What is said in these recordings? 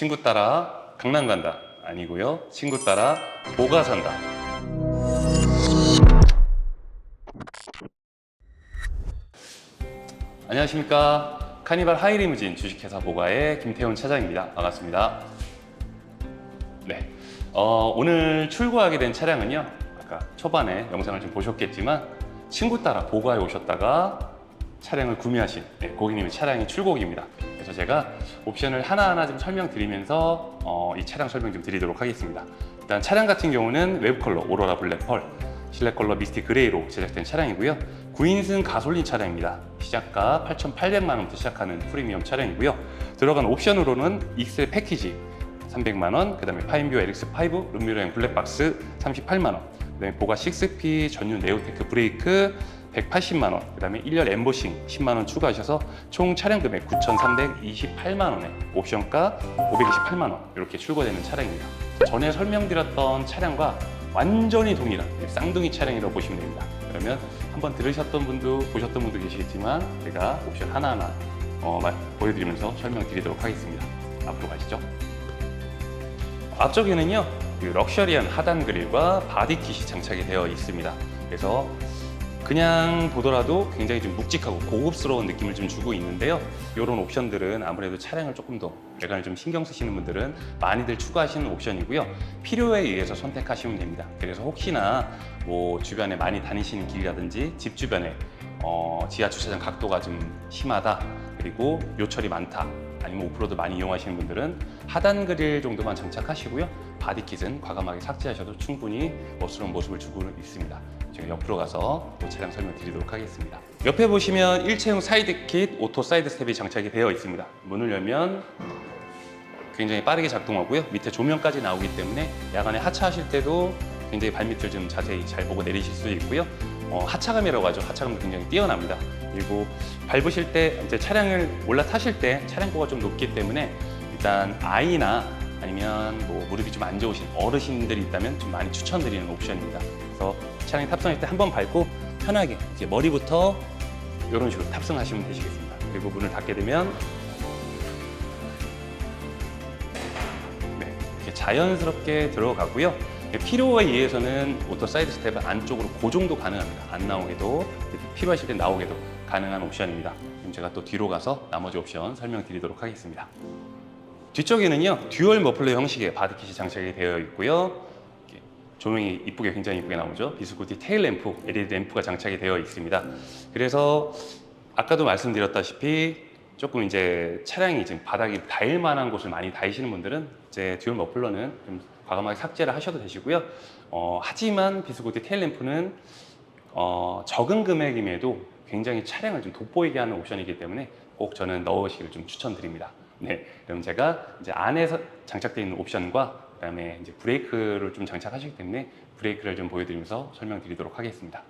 친구 따라 강남 간다 아니고요. 친구 따라 보가 산다. 안녕하십니까. 카니발 하이리무진 주식회사 보가의 김태훈 차장입니다. 반갑습니다. 네. 어, 오늘 출고하게 된 차량은요. 아까 초반에 영상을 좀 보셨겠지만 친구 따라 보가에 오셨다가 차량을 구매하신 네, 고객님의 차량이 출고기입니다. 그래서 제가 옵션을 하나하나 좀 설명드리면서 어, 이 차량 설명 좀 드리도록 하겠습니다. 일단 차량 같은 경우는 외부 컬러 오로라 블랙 펄, 실내 컬러 미스티 그레이로 제작된 차량이고요. 9인승 가솔린 차량입니다. 시작가 8,800만 원부터 시작하는 프리미엄 차량이고요. 들어간 옵션으로는 익셀 패키지 300만 원, 그다음에 파인뷰 LX5 룸미러형 블랙박스 38만 원, 그다음에 보가 6P 전륜 네오테크 브레이크 180만 원, 그다음에 1열 엠보싱 10만 원 추가하셔서 총 차량 금액 9,328만 원에 옵션가 528만 원 이렇게 출고되는 차량입니다. 전에 설명드렸던 차량과 완전히 동일한 쌍둥이 차량이라고 보시면 됩니다. 그러면 한번 들으셨던 분도 보셨던 분도 계시겠지만 제가 옵션 하나하나 어, 마- 보여드리면서 설명드리도록 하겠습니다. 앞으로 가시죠. 앞쪽에는요 그 럭셔리한 하단 그릴과 바디킷이 장착이 되어 있습니다. 그래서 그냥 보더라도 굉장히 좀 묵직하고 고급스러운 느낌을 좀 주고 있는데요. 이런 옵션들은 아무래도 차량을 조금 더 외관을 좀 신경 쓰시는 분들은 많이들 추가하시는 옵션이고요. 필요에 의해서 선택하시면 됩니다. 그래서 혹시나 뭐 주변에 많이 다니시는 길이라든지 집 주변에 어, 지하 주차장 각도가 좀 심하다 그리고 요철이 많다 아니면 오프로드 많이 이용하시는 분들은 하단 그릴 정도만 장착하시고요 바디킷은 과감하게 삭제하셔도 충분히 멋스러운 모습을 주고 있습니다 옆으로 가서 또 차량 설명 드리도록 하겠습니다 옆에 보시면 일체형 사이드킷 오토 사이드 스텝이 장착이 되어 있습니다 문을 열면 굉장히 빠르게 작동하고요 밑에 조명까지 나오기 때문에 야간에 하차하실 때도 굉장히 발밑을 좀 자세히 잘 보고 내리실 수 있고요 어, 하차감이라고 하죠. 하차감도 굉장히 뛰어납니다. 그리고 밟으실 때 이제 차량을 올라타실 때 차량고가 좀 높기 때문에 일단 아이나 아니면 뭐 무릎이 좀 안 좋으신 어르신들이 있다면 좀 많이 추천드리는 옵션입니다. 그래서 차량 탑승할 때 한 번 밟고 편하게 이제 머리부터 이런 식으로 탑승하시면 되시겠습니다. 그리고 문을 닫게 되면 네, 이렇게 자연스럽게 들어가고요. 필요에 의해서는 오토 사이드 스텝은 안쪽으로 고정도 가능합니다. 안 나오게도 필요하실 때 나오게도 가능한 옵션입니다. 그럼 제가 또 뒤로 가서 나머지 옵션 설명드리도록 하겠습니다. 뒤쪽에는요 듀얼 머플러 형식의 바디킷이 장착이 되어 있고요. 조명이 이쁘게 굉장히 이쁘게 나오죠. 비스코티 테일 램프, LED 램프가 장착이 되어 있습니다. 그래서 아까도 말씀드렸다시피 조금 이제 차량이 지금 바닥이 닿을 만한 곳을 많이 닿으시는 분들은 이제 듀얼 머플러는 좀 과감하게 삭제를 하셔도 되시고요. 어, 하지만 비스코티 테일 램프는 어, 적은 금액임에도 굉장히 차량을 좀 돋보이게 하는 옵션이기 때문에 꼭 저는 넣으시길 좀 추천드립니다. 네, 그럼 제가 이제 안에서 장착되어 있는 옵션과 그다음에 이제 브레이크를 좀 장착하시기 때문에 브레이크를 좀 보여드리면서 설명드리도록 하겠습니다.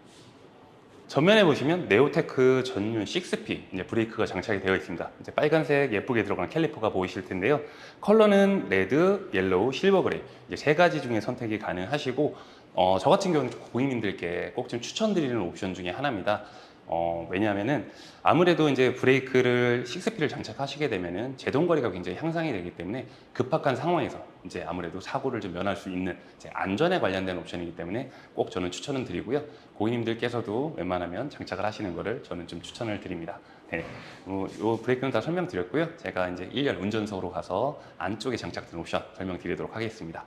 전면에 보시면 네오테크 전륜 6P 이제 브레이크가 장착이 되어 있습니다. 이제 빨간색 예쁘게 들어간 캘리퍼가 보이실 텐데요. 컬러는 레드, 옐로우, 실버 그레이 이제 세 가지 중에 선택이 가능하시고 어, 저 같은 경우는 고객님들께 꼭 좀 추천드리는 옵션 중에 하나입니다. 어, 왜냐하면은 아무래도 이제 브레이크를 6P를 장착하시게 되면은 제동 거리가 굉장히 향상이 되기 때문에 급박한 상황에서 이제 아무래도 사고를 좀 면할 수 있는 이제 안전에 관련된 옵션이기 때문에 꼭 저는 추천을 드리고요. 고객님들께서도 웬만하면 장착을 하시는 거를 저는 좀 추천을 드립니다. 네, 어, 요 브레이크는 다 설명드렸고요. 제가 이제 1열 운전석으로 가서 안쪽에 장착된 옵션 설명드리도록 하겠습니다.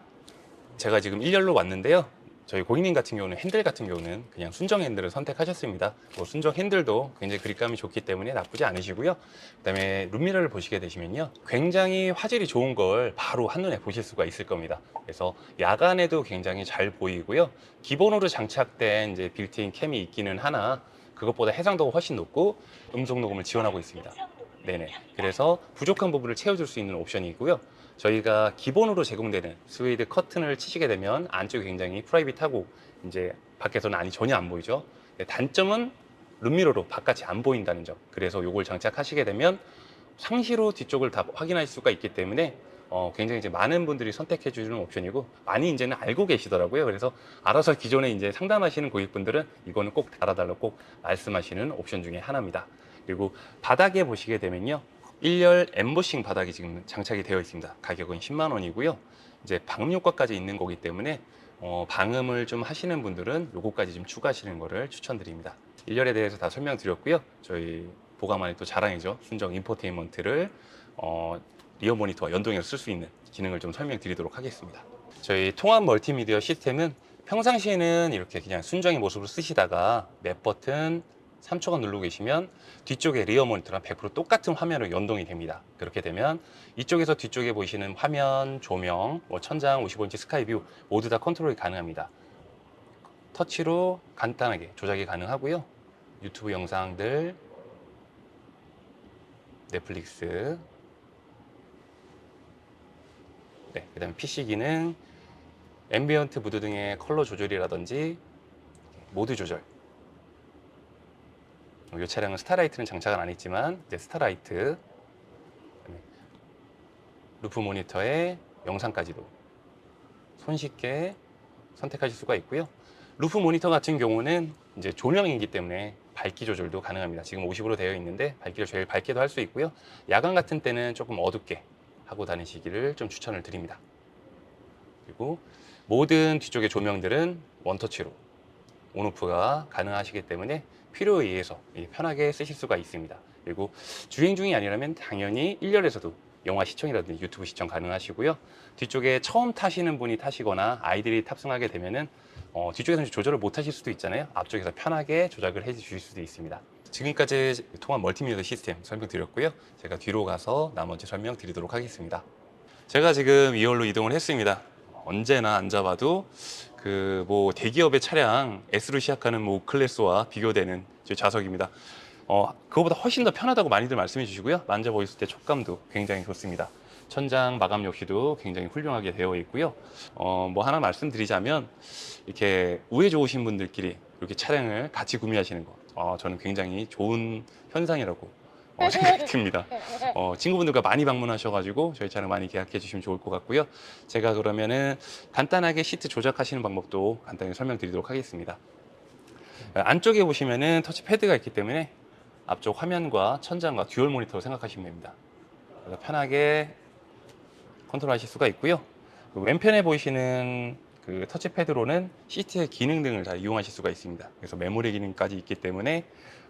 제가 지금 1열로 왔는데요. 저희 고객님 같은 경우는 핸들 같은 경우는 그냥 순정 핸들을 선택하셨습니다. 뭐 순정 핸들도 굉장히 그립감이 좋기 때문에 나쁘지 않으시고요. 그다음에 룸미러를 보시게 되시면요, 굉장히 화질이 좋은 걸 바로 한눈에 보실 수가 있을 겁니다. 그래서 야간에도 굉장히 잘 보이고요. 기본으로 장착된 이제 빌트인 캠이 있기는 하나 그것보다 해상도가 훨씬 높고 음성 녹음을 지원하고 있습니다. 네네. 그래서 부족한 부분을 채워줄 수 있는 옵션이 있고요. 저희가 기본으로 제공되는 스웨이드 커튼을 치시게 되면 안쪽이 굉장히 프라이빗하고 이제 밖에서는 안이 전혀 안 보이죠. 네, 단점은 룸미러로 바깥이 안 보인다는 점. 그래서 이걸 장착하시게 되면 상시로 뒤쪽을 다 확인할 수가 있기 때문에 어, 굉장히 이제 많은 분들이 선택해 주는 옵션이고 많이 이제는 알고 계시더라고요. 그래서 알아서 기존에 이제 상담하시는 고객분들은 이거는 꼭 달아달라고 꼭 말씀하시는 옵션 중에 하나입니다. 그리고 바닥에 보시게 되면요. 1열 엠보싱 바닥이 지금 장착이 되어 있습니다. 가격은 10만 원이고요. 이제 방음 효과까지 있는 거기 때문에 어, 방음을 좀 하시는 분들은 요거까지 좀 추가하시는 거를 추천드립니다. 1열에 대해서 다 설명드렸고요. 저희 보가만의 또 자랑이죠. 순정 인포테인먼트를 어, 리어 모니터와 연동해서 쓸 수 있는 기능을 좀 설명드리도록 하겠습니다. 저희 통합 멀티미디어 시스템은 평상시에는 이렇게 그냥 순정의 모습으로 쓰시다가 맵 버튼 3초간 누르고 계시면 뒤쪽에 리어 모니터랑 100% 똑같은 화면으로 연동이 됩니다. 그렇게 되면 이쪽에서 뒤쪽에 보이시는 화면, 조명, 뭐 천장, 55인치 스카이뷰 모두 다 컨트롤이 가능합니다. 터치로 간단하게 조작이 가능하고요. 유튜브 영상들, 넷플릭스, 네, 그 다음에 PC 기능, 앰비언트 무드 등의 컬러 조절이라든지 모드 조절. 이 차량은 스타라이트는 장착은 안 했지만 이제 스타라이트, 루프 모니터에 영상까지도 손쉽게 선택하실 수가 있고요. 루프 모니터 같은 경우는 이제 조명이기 때문에 밝기 조절도 가능합니다. 지금 50으로 되어 있는데 밝기를 제일 밝게도 할 수 있고요. 야간 같은 때는 조금 어둡게 하고 다니시기를 좀 추천을 드립니다. 그리고 모든 뒤쪽의 조명들은 원터치로 온오프가 가능하시기 때문에 필요에 의해서 편하게 쓰실 수가 있습니다. 그리고 주행 중이 아니라면 당연히 1열에서도 영화 시청이라든지 유튜브 시청 가능하시고요. 뒤쪽에 처음 타시는 분이 타시거나 아이들이 탑승하게 되면은 어, 뒤쪽에서 조절을 못 하실 수도 있잖아요. 앞쪽에서 편하게 조작을 해 주실 수도 있습니다. 지금까지 통합 멀티미디어 시스템 설명드렸고요. 제가 뒤로 가서 나머지 설명 드리도록 하겠습니다. 제가 지금 2열로 이동을 했습니다. 언제나 앉아봐도 그 뭐 대기업의 차량 S로 시작하는 뭐 클래스와 비교되는 저 좌석입니다. 어, 그거보다 훨씬 더 편하다고 많이들 말씀해 주시고요. 만져보셨을 때 촉감도 굉장히 좋습니다. 천장 마감 역시도 굉장히 훌륭하게 되어 있고요. 어, 뭐 하나 말씀드리자면 이렇게 우회 좋으신 분들끼리 이렇게 차량을 같이 구매하시는 거, 어, 저는 굉장히 좋은 현상이라고 어, 생각이 듭니다. 어, 친구분들과 많이 방문하셔가지고 저희 차량 많이 계약해 주시면 좋을 것 같고요. 제가 그러면은 간단하게 시트 조작하시는 방법도 간단히 설명드리도록 하겠습니다. 안쪽에 보시면은 터치 패드가 있기 때문에 앞쪽 화면과 천장과 듀얼 모니터로 생각하시면 됩니다. 편하게 컨트롤 하실 수가 있고요. 그 왼편에 보이시는 그 터치패드로는 시트의 기능 등을 다 이용하실 수가 있습니다. 그래서 메모리 기능까지 있기 때문에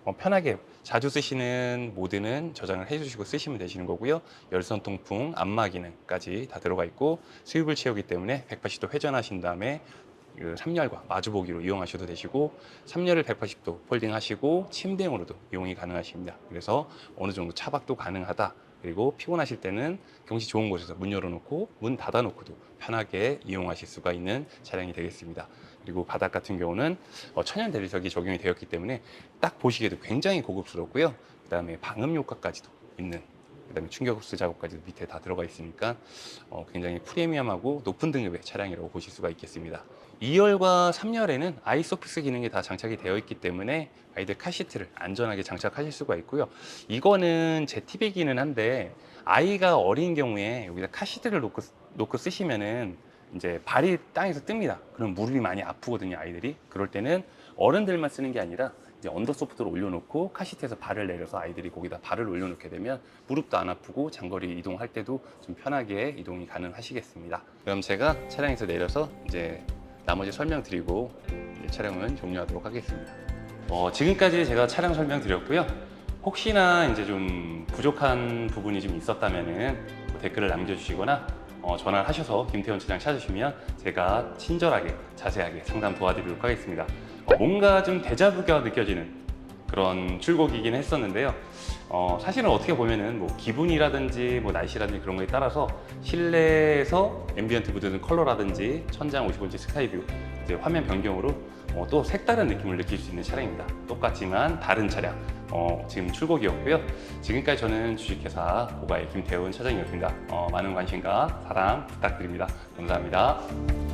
어, 편하게 자주 쓰시는 모드는 저장을 해주시고 쓰시면 되시는 거고요. 열선 통풍, 안마 기능까지 다 들어가 있고 수입을 채우기 때문에 180도 회전하신 다음에 그 3열과 마주보기로 이용하셔도 되시고 3열을 180도 폴딩하시고 침대용으로도 이용이 가능하십니다. 그래서 어느 정도 차박도 가능하다. 그리고 피곤하실 때는 경치 좋은 곳에서 문 열어놓고 문 닫아놓고도 편하게 이용하실 수가 있는 차량이 되겠습니다. 그리고 바닥 같은 경우는 어, 천연 대리석이 적용이 되었기 때문에 딱 보시기에도 굉장히 고급스럽고요. 그 다음에 방음 효과까지도 있는 그다음에 충격 흡수 작업까지 밑에 다 들어가 있으니까 어, 굉장히 프리미엄하고 높은 등급의 차량이라고 보실 수가 있겠습니다. 2열과 3열에는 아이소픽스 기능이 다 장착이 되어 있기 때문에 아이들 카시트를 안전하게 장착하실 수가 있고요. 이거는 제티백이는 한데 아이가 어린 경우에 여기다 카시트를 놓고, 놓고 쓰시면은 이제 발이 땅에서 뜹니다. 그럼 무릎이 많이 아프거든요, 아이들이. 그럴 때는 어른들만 쓰는 게 아니라 이제 언더소프트를 올려놓고 카시트에서 발을 내려서 아이들이 거기다 발을 올려놓게 되면 무릎도 안 아프고 장거리 이동할 때도 좀 편하게 이동이 가능하시겠습니다. 그럼 제가 차량에서 내려서 이제 나머지 설명드리고 이제 촬영은 종료하도록 하겠습니다. 어, 지금까지 제가 차량 설명드렸고요. 혹시나 이제 좀 부족한 부분이 좀 있었다면은 뭐 댓글을 남겨주시거나 어, 전화를 하셔서 김태원 차장 찾으시면 제가 친절하게 자세하게 상담 도와드리도록 하겠습니다. 어, 뭔가 좀 대자부가 느껴지는 그런 출국이긴 했었는데요. 어, 사실은 어떻게 보면은 뭐 기분이라든지 뭐 날씨라든지 그런 거에 따라서 실내에서 앰비언트 묻은 컬러라든지 천장 50인치 스카이뷰 이제 화면 변경으로 어, 또 색다른 느낌을 느낄 수 있는 차량입니다. 똑같지만 다른 차량. 어, 지금 출고기였고요. 지금까지 저는 주식회사 고가의 김태훈 차장이었습니다. 어, 많은 관심과 사랑 부탁드립니다. 감사합니다.